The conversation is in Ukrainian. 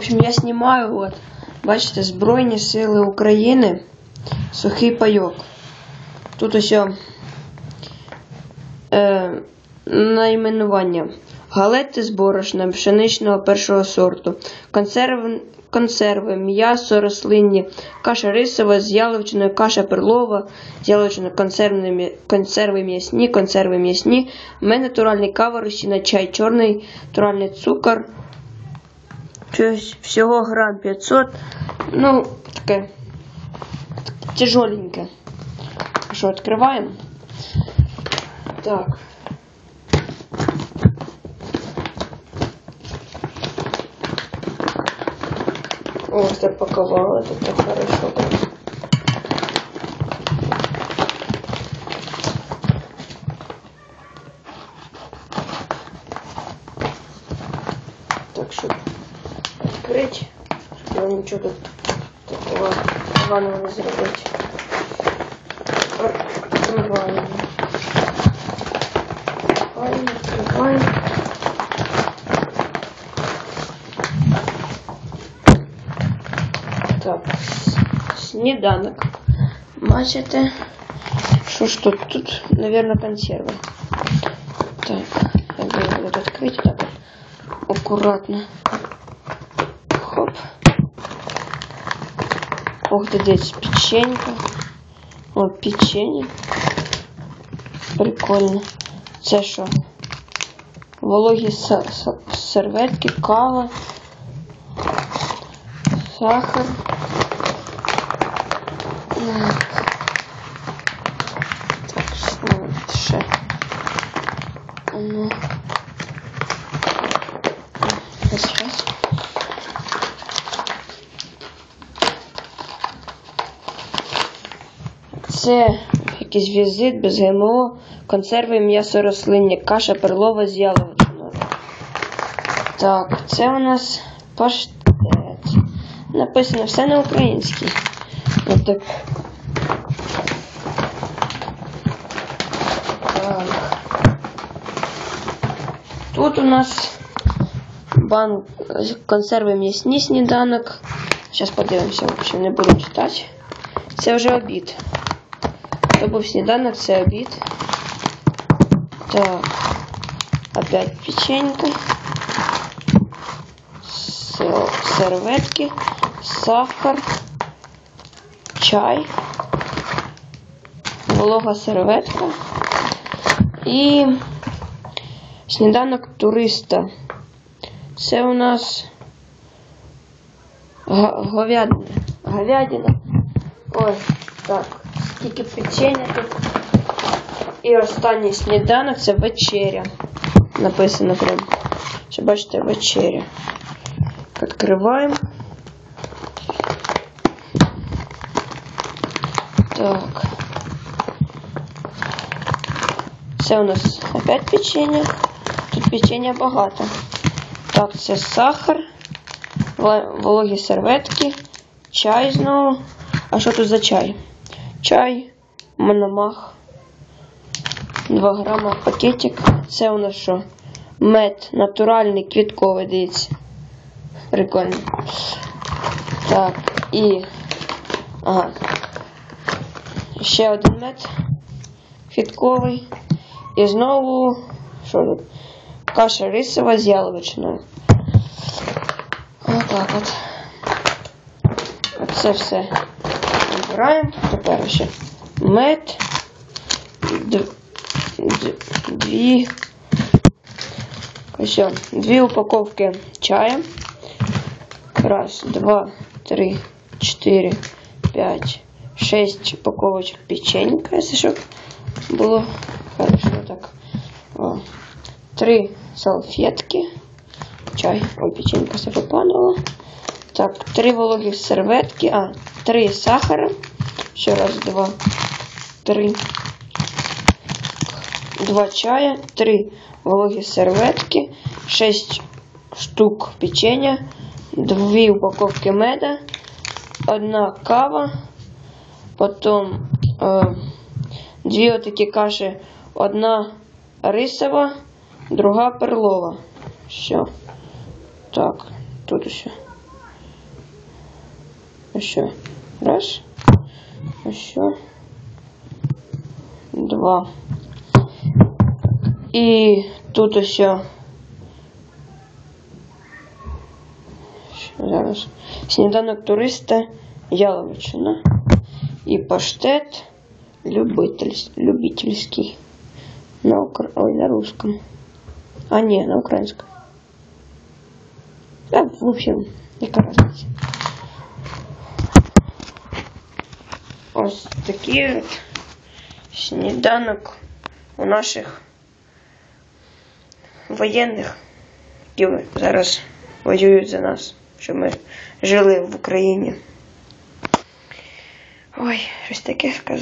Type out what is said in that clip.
общем, я знімаю, от, бачите, Збройні Сили України, сухий пайок. Тут ось е, найменування. Галети з борошном пшеничного першого сорту, консерв, консерви, м'ясо рослинні, каша рисова з яловичиною, каша перлова, з яловичиною, консервні, консерви м'ясні, консерви м'ясні, мене натуральний кава, розчина, чай чорний, натуральний цукор, щось всього грам 500, ну, таке Тяжеленькая. Що, відкриваємо? Так. О, запаковала, это так хорошо. відкрити, щоб нічого тут такого поганого не зробити. Открываем. Открываем, открываем. Так, с- сніданок. Бачите? Що ж тут? Тут, наверное, консерви. Так, я буду вот открыть так. Аккуратно. Хоп. Ох, ты здесь печенька. О, печенье. Прикольно. Це що? Вологі серветки, кава, сахар. Так, що ще? Ну. Ось Це якийсь візит без ГМО, консерви, м'ясо рослинні, каша перлова з яловичиною. Так, це у нас паштет. Написано все на українській. Отак. Так. Тут у нас банк консерви м'ясні сніданок. Зараз подивимося, общем, не буду читати. Це вже обід. То був сніданок, це обід. Так. Опять печенька. Серветки. Сахар. Чай. Волога серветка. І сніданок туриста. Це у нас говядина. Говядина. Ой, так. Скільки печення тут. І останній сніданок це вечеря. Написано прям. Що бачите, вечеря. Відкриваємо. Так. Це у нас опять печення. Тут печення багато. Так, це сахар, вологі серветки, чай знову. А що тут за чай? Чай, мономах. 2 грама пакетик. Це у нас що? Мед натуральний, квітковий, дивіться. Прикольно. Так, і. Ага. Ще один мед. Квітковий. І знову. Що тут? Каша рисова з яловичиною. Отак от. Оце все набираємо. Тепер ще мед. Дві. Ось, дві упаковки чая. Раз, два, три, чотири, п'ять, шесть упаковочок печенька, если щоб було хорошо так. О. Три салфетки. Чай. Ой, печенька все попадала. Так, три вологих серветки. А, три сахара. Ще раз, два, три. Два чая, три вологі серветки, шесть штук печення, дві упаковки меда, одна кава, потім е, дві отакі каші, одна рисова, друга перлова. Все. Так, тут ще. Ось що. Раз. Ось що. Два. І тут ось. що. Що зараз? Сніданок туриста Яловичина. І паштет любитель, любительський. На укра... Ой, на русском. А, ні, на українському. Да, в общем, яка разниця. Ось такий от сніданок у наших воєнних, які зараз воюють за нас, щоб ми жили в Україні. Ой, щось таке сказав.